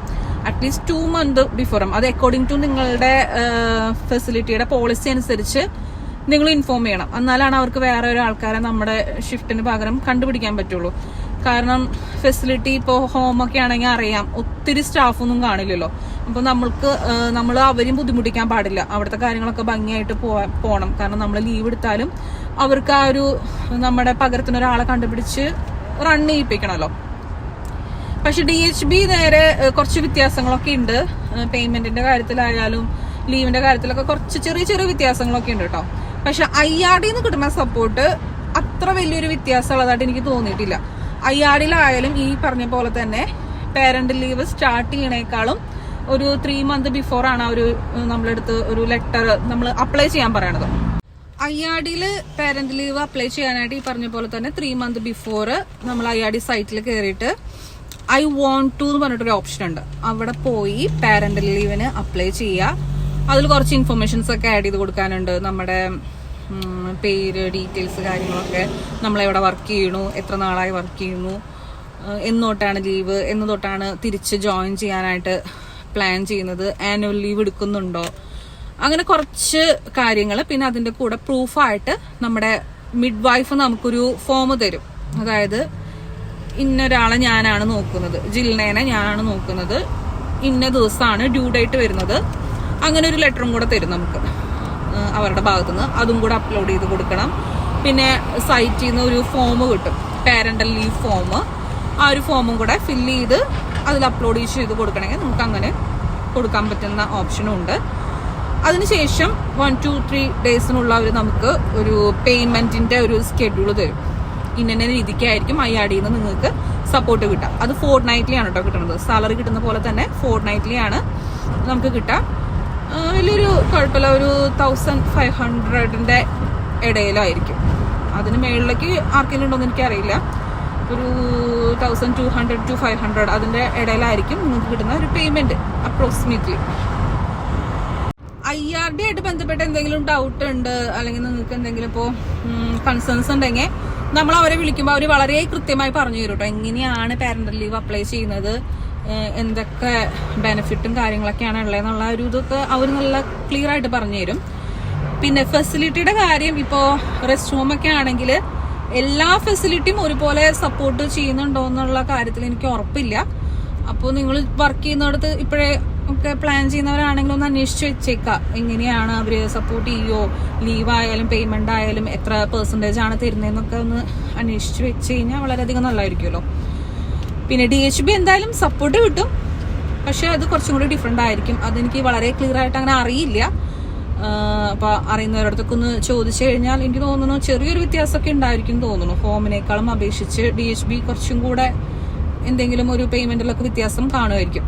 അറ്റ്ലീസ്റ്റ് ടു മന്ത് ബിഫോറും അത് അക്കോർഡിംഗ് ടു നിങ്ങളുടെ ഫെസിലിറ്റിയുടെ പോളിസി അനുസരിച്ച് നിങ്ങൾ ഇൻഫോം ചെയ്യണം. എന്നാലാണ് അവർക്ക് വേറെ ഒരു ആൾക്കാരെ നമ്മുടെ ഷിഫ്റ്റിന് പകരം കണ്ടുപിടിക്കാൻ പറ്റുള്ളൂ. കാരണം ഫെസിലിറ്റി ഇപ്പോൾ ഹോമൊക്കെ ആണെങ്കിൽ അറിയാം ഒത്തിരി സ്റ്റാഫൊന്നും കാണില്ലല്ലോ. അപ്പോൾ നമ്മൾക്ക് നമ്മൾ അവരെയും ബുദ്ധിമുട്ടിക്കാൻ പാടില്ല. അവിടുത്തെ കാര്യങ്ങളൊക്കെ ഭംഗിയായിട്ട് പോവാൻ പോകണം കാരണം നമ്മൾ ലീവ് എടുത്താലും അവർക്ക് ആ ഒരു നമ്മുടെ പകരത്തിനൊരാളെ കണ്ടുപിടിച്ച് റൺ ചെയ്യിപ്പിക്കണമല്ലോ പക്ഷെ ഡി എച്ച് ബി നേരെ കുറച്ച് വ്യത്യാസങ്ങളൊക്കെ ഉണ്ട്. പേയ്മെന്റിന്റെ കാര്യത്തിലായാലും ലീവിന്റെ കാര്യത്തിലൊക്കെ കുറച്ച് ചെറിയ ചെറിയ വ്യത്യാസങ്ങളൊക്കെ ഉണ്ട് കേട്ടോ പക്ഷെ ഐ ആർ ഡിന്ന് കിട്ടുന്ന സപ്പോർട്ട് അത്ര വലിയൊരു വ്യത്യാസമുള്ളതായിട്ട് എനിക്ക് തോന്നിയിട്ടില്ല. ഐ ആർ ഡിയിലായാലും ഈ പറഞ്ഞ പോലെ തന്നെ പേരന്റ് ലീവ് സ്റ്റാർട്ട് ചെയ്യണേക്കാളും ഒരു ത്രീ മന്ത് ബിഫോർ ആണ് ഒരു നമ്മളെ നമ്മളെടുത്ത് ഒരു ലെറ്റർ നമ്മൾ അപ്ലൈ ചെയ്യാൻ പറയണത്. ഐ ആർ ഡിയിൽ പേരന്റ് ലീവ് അപ്ലൈ ചെയ്യാനായിട്ട് ഈ പറഞ്ഞ പോലെ തന്നെ ത്രീ മന്ത് ബിഫോർ നമ്മൾ ഐ ആർ ഡി സൈറ്റിൽ കയറിയിട്ട് ഐ വോണ്ട് ടു എന്ന് പറഞ്ഞിട്ടൊരു ഓപ്ഷൻ ഉണ്ട്. അവിടെ പോയി പാരന്റ് ലീവിന് അപ്ലൈ ചെയ്യുക. അതിൽ കുറച്ച് ഇൻഫർമേഷൻസ് ഒക്കെ ആഡ് ചെയ്ത് കൊടുക്കാനുണ്ട്. നമ്മുടെ പേര് ഡീറ്റെയിൽസ് കാര്യങ്ങളൊക്കെ നമ്മളെവിടെ വർക്ക് ചെയ്യണു എത്ര നാളായി വർക്ക് ചെയ്യുന്നു എന്ന് തൊട്ടാണ് ലീവ് എന്ന് തൊട്ടാണ് തിരിച്ച് ജോയിൻ ചെയ്യാനായിട്ട് പ്ലാൻ ചെയ്യുന്നത്. ആനുവൽ ലീവ് എടുക്കുന്നുണ്ടോ? അങ്ങനെ കുറച്ച് കാര്യങ്ങൾ. പിന്നെ അതിന്റെ കൂടെ പ്രൂഫായിട്ട് നമ്മുടെ മിഡ് വൈഫ് നമുക്കൊരു ഫോം തരും. അതായത് ഇന്നൊരാളെ ഞാനാണ് നോക്കുന്നത്. ജിൽനേനെ ഞാനാണ് നോക്കുന്നത്. ഇന്ന ദിവസമാണ് ഡ്യൂ ഡേറ്റ് വരുന്നത്. അങ്ങനെ ഒരു ലെറ്ററും കൂടെ തരും നമുക്ക്. അവരുടെ ഭാഗത്തുനിന്ന്. അതും കൂടെ അപ്ലോഡ് ചെയ്ത് കൊടുക്കണം. പിന്നെ സൈറ്റിൽ നിന്ന് ഒരു ഫോം കിട്ടും. പാരന്റൽ ലീവ് ഫോം ആ ഒരു ഫോമും കൂടെ ഫില്ല് ചെയ്ത് അതിൽ അപ്ലോഡ് ചെയ്ത് കൊടുക്കണമെങ്കിൽ നമുക്ക് അങ്ങനെ കൊടുക്കാൻ പറ്റുന്ന ഓപ്ഷനും ഉണ്ട്. അതിനുശേഷം വൺ ടു ത്രീ ഡേയ്സിനുള്ള അവർ നമുക്ക് ഒരു പേയ്മെന്റിന്റെ ഒരു സ്കെഡ്യൂൾ തരും. ഇന്ന രീതിക്കായിരിക്കും ഐ ആർ ഡിന്ന് നിങ്ങൾക്ക് സപ്പോർട്ട് കിട്ടുക അത് ഫോർ നൈറ്റ്ലി ആണ് കേട്ടോ കിട്ടുന്നത് സാലറി കിട്ടുന്ന പോലെ തന്നെ ഫോർ നൈറ്റ്ലി ആണ് നമുക്ക് കിട്ടുക വലിയൊരു കുഴപ്പമില്ല. ഒരു തൗസൻഡ് ഫൈവ് ഹൺഡ്രഡിന്റെ ഇടയിലായിരിക്കും. അതിന് മേളിലേക്ക് ആർക്കെങ്കിലും ഉണ്ടോന്ന് എനിക്കറിയില്ല. ഒരു thousand two hundred two five hundred അതിന്റെ ഇടയിലായിരിക്കും നിങ്ങൾക്ക് കിട്ടുന്ന ഒരു payment approximately I R D ആയിട്ട് ബന്ധപ്പെട്ട് എന്തെങ്കിലും ഡൗട്ട് ഉണ്ട് അല്ലെങ്കിൽ നിങ്ങൾക്ക് എന്തെങ്കിലും ഇപ്പോൾ കൺസേൺസ് ഉണ്ടെങ്കിൽ നമ്മൾ അവരെ വിളിക്കുമ്പോൾ അവർ വളരെ കൃത്യമായി പറഞ്ഞു തരും കേട്ടോ എങ്ങനെയാണ് പാരന്റൽ ലീവ് അപ്ലൈ ചെയ്യുന്നത്? എന്തൊക്കെ ബെനിഫിറ്റും കാര്യങ്ങളൊക്കെയാണ് ഉള്ളതെന്നുള്ള ഒരു ഇതൊക്കെ അവർ നല്ല ക്ലിയർ ആയിട്ട് പറഞ്ഞു തരും. പിന്നെ ഫെസിലിറ്റിയുടെ കാര്യം ഇപ്പോൾ റെസ്റ്റ് റൂം ഒക്കെ ആണെങ്കിൽ എല്ലാ ഫെസിലിറ്റിയും ഒരുപോലെ സപ്പോർട്ട് ചെയ്യുന്നുണ്ടോ എന്നുള്ള കാര്യത്തിൽ എനിക്ക് ഉറപ്പില്ല. അപ്പോൾ നിങ്ങൾ വർക്ക് ചെയ്യുന്നിടത്ത് ഇപ്പോഴേ ഒക്കെ പ്ലാൻ ചെയ്യുന്നവരാണെങ്കിൽ ഒന്ന് അന്വേഷിച്ച് വെച്ചേക്കാം. എങ്ങനെയാണ് അവർ സപ്പോർട്ട് ചെയ്യുമോ ലീവ് ആയാലും പേയ്മെന്റ് ആയാലും എത്ര പെർസെന്റേജ് ആണ് തരുന്നതെന്നൊക്കെ ഒന്ന് അന്വേഷിച്ച് വെച്ച് കഴിഞ്ഞാൽ വളരെയധികം നല്ലതായിരിക്കുമല്ലോ പിന്നെ ഡി എച്ച് ബി എന്തായാലും സപ്പോർട്ട് കിട്ടും. പക്ഷെ അത് കുറച്ചും കൂടി ഡിഫറെന്റ് ആയിരിക്കും. അതെനിക്ക് വളരെ ക്ലിയർ ആയിട്ട് അങ്ങനെ അറിയില്ല. അപ്പോൾ അപ്പൊ അറിയുന്നവരടുത്തൊക്കെ ഒന്ന് ചോദിച്ചു കഴിഞ്ഞാൽ എനിക്ക് തോന്നുന്നു ചെറിയൊരു വ്യത്യാസമൊക്കെ ഉണ്ടായിരിക്കും തോന്നുന്നു. ഹോമിനേക്കാളും അപേക്ഷിച്ച് ഡി എച്ച് ബി കുറച്ചും കൂടെ എന്തെങ്കിലും ഒരു പേയ്മെന്റിലൊക്കെ വ്യത്യാസം കാണുമായിരിക്കും.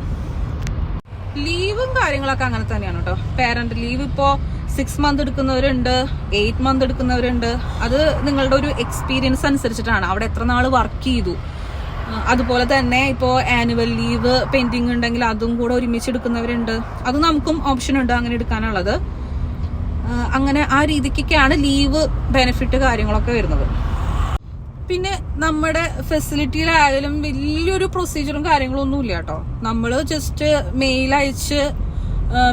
കാര്യങ്ങളൊക്കെ അങ്ങനെ തന്നെയാണ് കേട്ടോ പേരന്റ് ലീവ് ഇപ്പോ സിക്സ് മന്ത് എടുക്കുന്നവരുണ്ട് എയ്റ്റ് മന്ത് എടുക്കുന്നവരുണ്ട്. അത് നിങ്ങളുടെ ഒരു എക്സ്പീരിയൻസ് അനുസരിച്ചിട്ടാണ്. അവിടെ എത്ര നാൾ വർക്ക് ചെയ്തു. അതുപോലെ തന്നെ ഇപ്പോൾ ആനുവൽ ലീവ് പെൻഡിങ് ഉണ്ടെങ്കിൽ അതും കൂടെ ഒരുമിച്ച് എടുക്കുന്നവരുണ്ട്. അത് നമുക്കും ഓപ്ഷൻ ഉണ്ട് അങ്ങനെ എടുക്കാനുള്ളത്. അങ്ങനെ ആ രീതിക്കൊക്കെയാണ് ലീവ് ബെനിഫിറ്റ് കാര്യങ്ങളൊക്കെ വരുന്നത്. പിന്നെ നമ്മുടെ ഫെസിലിറ്റിയിലായാലും വലിയൊരു പ്രൊസീജിയറും കാര്യങ്ങളൊന്നും ഇല്ല കേട്ടോ നമ്മൾ ജസ്റ്റ് മെയിൽ അയച്ച്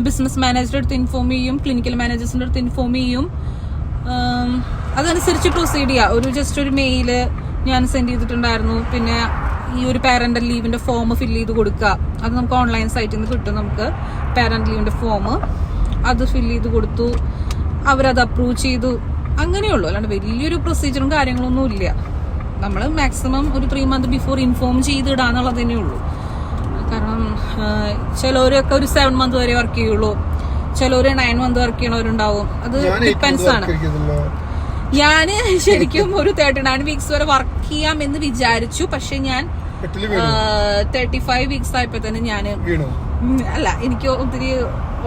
ബിസിനസ് മാനേജറുടെ അടുത്ത് ഇൻഫോം ചെയ്യും ക്ലിനിക്കൽ മാനേജേഴ്സിന്റെ അടുത്ത് ഇൻഫോം ചെയ്യും. അതനുസരിച്ച് പ്രൊസീഡ് ചെയ്യുക ഒരു ജസ്റ്റ് ഒരു മെയിൽ ഞാൻ സെൻഡ് ചെയ്തിട്ടുണ്ടായിരുന്നു. പിന്നെ ഈ ഒരു പാരന്റൽ ലീവിന്റെ ഫോം ഫില്ല് ചെയ്ത് കൊടുക്കുക. അത് നമുക്ക് ഓൺലൈൻ സൈറ്റിൽ നിന്ന് കിട്ടും നമുക്ക്. പാരന്റൽ ലീവിന്റെ ഫോം അത് ഫില്ല് ചെയ്ത് കൊടുത്തു. അവരത് അപ്രൂവ് ചെയ്തു. അങ്ങനെയുള്ളൂ. അല്ലാണ്ട് വലിയൊരു പ്രൊസീജിയറും കാര്യങ്ങളൊന്നും ഇല്ല. നമ്മൾ മാക്സിമം ഒരു ത്രീ മന്ത് ബിഫോർ ഇൻഫോം ചെയ്തിടാന്നുള്ളത് തന്നെ ഉള്ളൂ കാരണം ചിലവരൊക്കെ ഒരു സെവൻ മന്ത് വരെ വർക്ക് ചെയ്യുള്ളൂ. ചിലവര് നയൻ മന്ത് വർക്ക് ചെയ്യണവരുണ്ടാവും. അത് ഞാൻ ഡിപ്പെൻസ് ആണ്. ഞാൻ ശരിക്കും ഒരു തേർട്ടി നയൻ വീക്സ് വരെ വർക്ക് ചെയ്യാം എന്ന് വിചാരിച്ചു. പക്ഷെ ഞാൻ തേർട്ടി ഫൈവ് വീക്സ് ആയപ്പോ തന്നെ ഞാൻ അല്ല എനിക്ക് ഒത്തിരി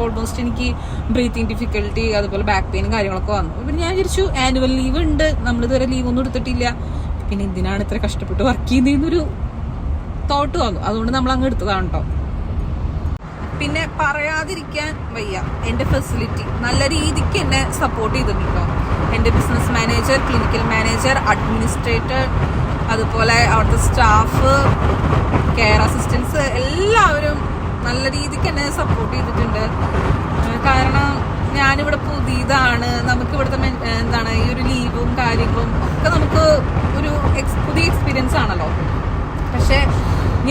ഓൾമോസ്റ്റ് എനിക്ക് ബ്രീത്തിങ് ഡിഫിക്കൽട്ടി അതുപോലെ ബാക്ക് പെയിനും കാര്യങ്ങളൊക്കെ വന്നു. പിന്നെ ഞാൻ വിചാരിച്ചു ആനുവൽ ലീവ് ഉണ്ട്. നമ്മൾ ഇതുവരെ ലീവ് ഒന്നും എടുത്തിട്ടില്ല. പിന്നെ എന്തിനാണ് ഇത്ര കഷ്ടപ്പെട്ട് വർക്ക് ചെയ്യുന്നതെന്നൊരു തോട്ട് വന്നു. അതുകൊണ്ട് നമ്മൾ അങ്ങ് എടുത്തതാണ് കേട്ടോ പിന്നെ പറയാതിരിക്കാൻ വയ്യ. എന്റെ ഫെസിലിറ്റി നല്ല രീതിക്ക് എന്നെ സപ്പോർട്ട് ചെയ്തിട്ടുണ്ടോ? എന്റെ business manager clinical manager administrator അതുപോലെ അവിടുത്തെ സ്റ്റാഫ് കെയർ അസിസ്റ്റൻസ് എല്ലാവരും നല്ല രീതിക്ക് എന്നെ സപ്പോർട്ട് ചെയ്തിട്ടുണ്ട്. കാരണം ഞാനിവിടെ പുതിയതാണ്. നമുക്ക് ഇവിടുത്തെ എന്താണ് ഈ ഒരു ലീവും കാര്യങ്ങളും ഒക്കെ നമുക്ക് ഒരു എക്സ് പുതിയ എക്സ്പീരിയൻസ് ആണല്ലോ. പക്ഷെ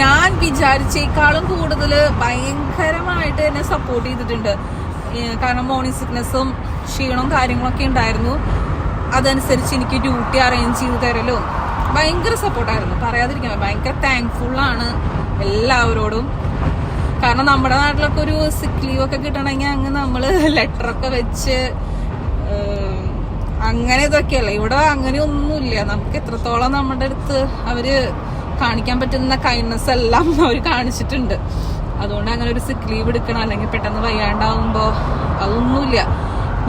ഞാൻ വിചാരിച്ചേക്കാളും കൂടുതൽ ഭയങ്കരമായിട്ട് എന്നെ സപ്പോർട്ട് ചെയ്തിട്ടുണ്ട്. കാരണം മോർണിംഗ് സിക്നസ്സും ക്ഷീണവും കാര്യങ്ങളൊക്കെ ഉണ്ടായിരുന്നു. അതനുസരിച്ച് എനിക്ക് ഡ്യൂട്ടി അറേഞ്ച് ചെയ്ത് തരലോ. ഭയങ്കര സപ്പോർട്ടായിരുന്നു പറയാതിരിക്കാൻ ഭയങ്കര താങ്ക്ഫുൾ ആണ് എല്ലാവരോടും. കാരണം നമ്മുടെ നാട്ടിലൊക്കെ ഒരു സിക്ക് ലീവ് ഒക്കെ കിട്ടണമെങ്കിൽ അങ്ങ് നമ്മൾ ലെറ്ററൊക്കെ വെച്ച് അങ്ങനെ ഇതൊക്കെയല്ല? ഇവിടെ അങ്ങനെ ഒന്നുമില്ല. നമുക്ക് എത്രത്തോളം നമ്മുടെ അടുത്ത് അവർ കാണിക്കാൻ പറ്റുന്ന കൈൻഡ്നെസ് എല്ലാം അവർ കാണിച്ചിട്ടുണ്ട്. അതുകൊണ്ട് അങ്ങനെ ഒരു സിക്ക് ലീവ് എടുക്കണം അല്ലെങ്കിൽ പെട്ടെന്ന് വയ്യാണ്ടാവുമ്പോ അതൊന്നുമില്ല.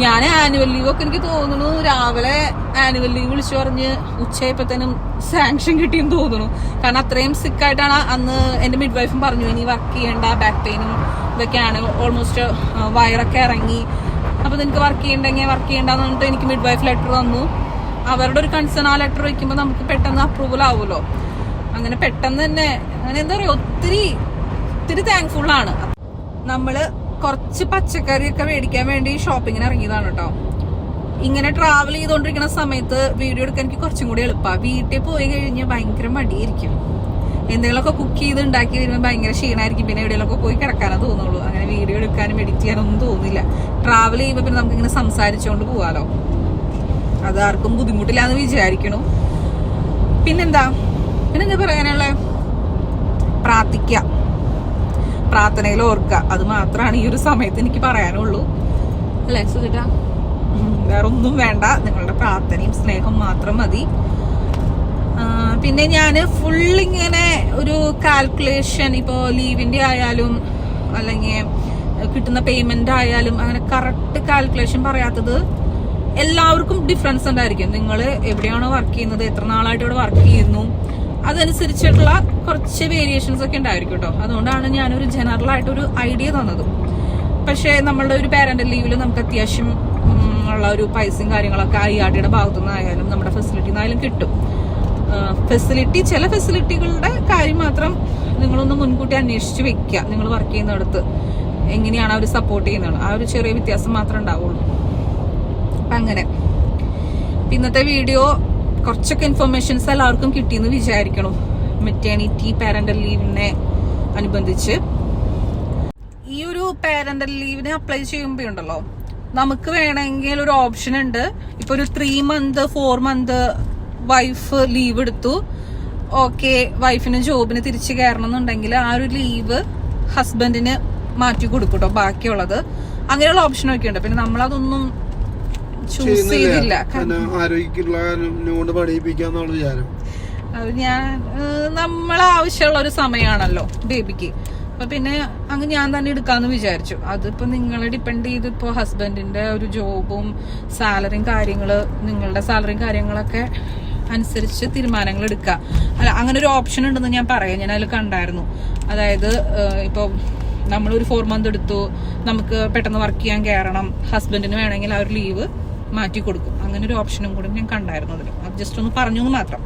ഞാൻ ആനുവൽ ലീവ് ഒക്കെ എനിക്ക് തോന്നുന്നു രാവിലെ ആനുവൽ ലീവ് വിളിച്ചു പറഞ്ഞ് ഉച്ചയായപ്പോഴത്തേനും സാങ്ഷൻ കിട്ടിയെന്ന് തോന്നുന്നു. കാരണം അത്രയും സിക്കായിട്ടാണ് അന്ന് എന്റെ മിഡ് വൈഫും പറഞ്ഞു ഇനി വർക്ക് ചെയ്യേണ്ട ബാക്ക് പെയിനും ഇതൊക്കെയാണ്. ഓൾമോസ്റ്റ് വയറൊക്കെ ഇറങ്ങി. അപ്പൊ നിനക്ക് വർക്ക് ചെയ്യണ്ടെങ്കിൽ വർക്ക് ചെയ്യണ്ടെന്ന് പറഞ്ഞിട്ട് എനിക്ക് മിഡ് വൈഫ് ലെറ്റർ തന്നു. അവരുടെ ഒരു കൺസേൺ ആ ലെറ്റർ വയ്ക്കുമ്പോൾ നമുക്ക് പെട്ടെന്ന് അപ്രൂവൽ ആവുമല്ലോ. അങ്ങനെ പെട്ടെന്ന് തന്നെ അങ്ങനെ എന്താ പറയാ ഒത്തിരി ഒത്തിരി താങ്ക്ഫുൾ ആണ്. നമ്മൾ കുറച്ച് പച്ചക്കറിയൊക്കെ മേടിക്കാൻ വേണ്ടി ഷോപ്പിങ്ങിന് ഇറങ്ങിയതാണ് കേട്ടോ ഇങ്ങനെ ട്രാവൽ ചെയ്തുകൊണ്ടിരിക്കുന്ന സമയത്ത് വീഡിയോ എടുക്കാൻ എനിക്ക് കുറച്ചും കൂടി എളുപ്പമാണ് വീട്ടിൽ പോയി കഴിഞ്ഞാൽ ഭയങ്കര മടിയായിരിക്കും. എന്തെങ്കിലുമൊക്കെ കുക്ക് ചെയ്ത് ഉണ്ടാക്കി വരുമ്പോൾ ഭയങ്കര ക്ഷീണമായിരിക്കും പിന്നെ എവിടെയെങ്കിലുമൊക്കെ പോയി കിടക്കാനേ തോന്നുള്ളൂ. അങ്ങനെ വീഡിയോ എടുക്കാനും എഡിറ്റ് ചെയ്യാനൊന്നും തോന്നില്ല. ട്രാവൽ ചെയ്യുമ്പോൾ പിന്നെ നമുക്ക് ഇങ്ങനെ സംസാരിച്ചുകൊണ്ട് പോവാലോ. അത് ആർക്കും ബുദ്ധിമുട്ടില്ല എന്ന് വിചാരിക്കണു. പിന്നെന്താ? പിന്നെന്താ പറയാനുള്ളത് പ്രാർത്ഥിക്കുക പ്രാർത്ഥനയിൽ ഓർക്കുക അത് മാത്രമാണ് ഈ ഒരു സമയത്ത് എനിക്ക് പറയാനുള്ളൂ. അല്ലേ സുജിത വേറെ ഒന്നും വേണ്ട. നിങ്ങളുടെ പ്രാർത്ഥനയും സ്നേഹം മാത്രം മതി. പിന്നെ ഞാൻ ഫുൾ ഇങ്ങനെ ഒരു കാൽക്കുലേഷൻ ഇപ്പോൾ ലീവിന്റെ ആയാലും അല്ലെങ്കിൽ കിട്ടുന്ന പേയ്മെന്റ് ആയാലും അങ്ങനെ കറക്റ്റ് കാൽക്കുലേഷൻ പറയാത്തത് എല്ലാവർക്കും ഡിഫറൻസ് ഉണ്ടായിരിക്കും. നിങ്ങൾ എവിടെയാണോ വർക്ക് ചെയ്യുന്നത് എത്ര നാളായിട്ട് ഇവിടെ വർക്ക് ചെയ്യുന്നു അതനുസരിച്ചിട്ടുള്ള കുറച്ച് വേരിയേഷൻസ് ഒക്കെ ഉണ്ടായിരിക്കും കേട്ടോ അതുകൊണ്ടാണ് ഞാനൊരു ജനറൽ ആയിട്ട് ഒരു ഐഡിയ തന്നത്. പക്ഷേ നമ്മളുടെ ഒരു പാരന്റൽ ലീവിൽ നമുക്ക് അത്യാവശ്യം ഉള്ള ഒരു പൈസയും കാര്യങ്ങളൊക്കെ ഐ ആർ ഡിയുടെ ഭാഗത്തു നിന്നായാലും നമ്മുടെ ഫെസിലിറ്റി നിന്നായാലും കിട്ടും. ഫെസിലിറ്റി ചില ഫെസിലിറ്റികളുടെ കാര്യം മാത്രം നിങ്ങളൊന്ന് മുൻകൂട്ടി അന്വേഷിച്ച് വെക്കുക നിങ്ങൾ വർക്ക് ചെയ്യുന്നിടത്ത് എങ്ങനെയാണ് അവർ സപ്പോർട്ട് ചെയ്യുന്നത്. ആ ഒരു ചെറിയ വ്യത്യാസം മാത്രമേ ഉണ്ടാവുള്ളൂ. അപ്പം അങ്ങനെ. ഇന്നത്തെ വീഡിയോ കുറച്ചൊക്കെ ഇൻഫർമേഷൻസ് എല്ലാവർക്കും കിട്ടിയെന്ന് വിചാരിക്കണം. മെറ്റേണിറ്റി പാരന്റൽ ലീവിനെ അനുബന്ധിച്ച്. ഈ ഒരു പാരന്റൽ ലീവിന് അപ്ലൈ ചെയ്യുമ്പോൾ ഉണ്ടല്ലോ നമുക്ക് വേണമെങ്കിൽ ഒരു ഓപ്ഷൻ ഉണ്ട്. ഇപ്പൊ ഒരു three month four month wife leave എടുത്തു. ഓക്കെ വൈഫിന് ജോബിന് തിരിച്ചു കയറണം എന്നുണ്ടെങ്കിൽ ആ ഒരു ലീവ് ഹസ്ബൻഡിന് മാറ്റി കൊടുക്കും കേട്ടോ ബാക്കിയുള്ളത്. അങ്ങനെയുള്ള ഓപ്ഷനൊക്കെ ഉണ്ട്. പിന്നെ നമ്മളതൊന്നും ചൂസ് ചെയ്തില്ല ആരോഗ്യമുള്ള പഠിപ്പിക്കാന്നുള്ള വിചാരം. അത് ഞാൻ നമ്മളെ ആവശ്യമുള്ള ഒരു സമയമാണല്ലോ ബേബിക്ക്. അപ്പൊ പിന്നെ അങ്ങ് ഞാൻ തന്നെ എടുക്കാന്ന് വിചാരിച്ചു. അതിപ്പോ നിങ്ങളെ ഡിപ്പെൻഡ് ചെയ്ത് ഇപ്പോ ഹസ്ബൻഡിന്റെ ഒരു ജോബും സാലറിയും കാര്യങ്ങൾ നിങ്ങളുടെ സാലറിയും കാര്യങ്ങളൊക്കെ അനുസരിച്ച് തീരുമാനങ്ങൾ എടുക്കുക. അല്ല അങ്ങനെ ഒരു ഓപ്ഷൻ ഉണ്ടെന്ന് ഞാൻ പറയാം. ഞാൻ അതിൽ കണ്ടായിരുന്നു. അതായത് ഏഹ്, ഇപ്പൊ നമ്മളൊരു ഫോർ മന്ത് എടുത്തു. നമുക്ക് പെട്ടെന്ന് വർക്ക് ചെയ്യാൻ കയറണം ഹസ്ബൻഡിന് വേണമെങ്കിൽ ആ ഒരു ലീവ് മാറ്റി കൊടുക്കും. അങ്ങനെ ഒരു ഓപ്ഷനും കൂടി ഞാൻ കണ്ടായിരുന്നു അതിൽ അത് ജസ്റ്റ് ഒന്ന് പറഞ്ഞു എന്ന് മാത്രം.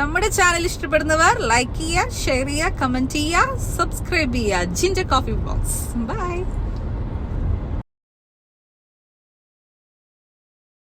നമ്മുടെ ചാനൽ ഇഷ്ടപ്പെടുന്നവർ ലൈക്ക് ചെയ്യുക ഷെയർ ചെയ്യുക കമന്റ് ചെയ്യുക സബ്സ്ക്രൈബ് ചെയ്യുക. Ginger coffee box by